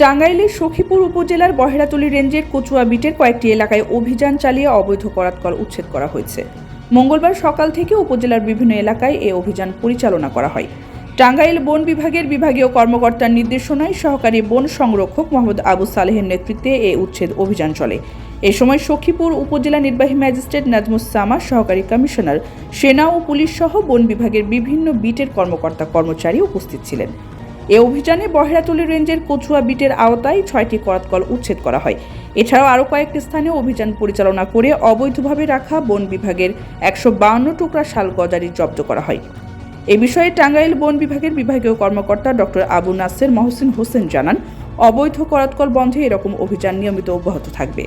টাঙ্গাইলের সখীপুর উপজেলার বহেরাতলী রেঞ্জের কচুয়া বিটের কয়েকটি এলাকায় অভিযান চালিয়ে অবৈধ করাতকল উচ্ছেদ করা হয়েছে। মঙ্গলবার সকাল থেকে উপজেলার বিভিন্ন এলাকায় এ অভিযান পরিচালনা করা হয়। টাঙ্গাইল বন বিভাগের বিভাগীয় কর্মকর্তার নির্দেশনায় সহকারী বন সংরক্ষক মোহাম্মদ আবু সালেহের নেতৃত্বে এ উচ্ছেদ অভিযান চলে। এ সময় সখীপুর উপজেলা নির্বাহী ম্যাজিস্ট্রেট নাজমুস সামা সহকারী কমিশনার, সেনা ও পুলিশ সহ বন বিভাগের বিভিন্ন বিটের কর্মকর্তা কর্মচারী উপস্থিত ছিলেন। এ অভিযানে বহেরাতলি রেঞ্জের কচুয়া বিটের আওতায় ছয়টি করাতকল উচ্ছেদ করা হয়। এছাড়াও আরও কয়েকটি স্থানে অভিযান পরিচালনা করে অবৈধভাবে রাখা বন বিভাগের একশো বাউন্ন টুকরা শাল গজারি জব্দ করা হয়। এ বিষয়ে টাঙ্গাইল বন বিভাগের বিভাগীয় কর্মকর্তা ডক্টর আবু নাসের মহসিন হোসেন জানান, অবৈধ করাতকল বন্ধে এরকম অভিযান নিয়মিত অব্যাহত থাকবে।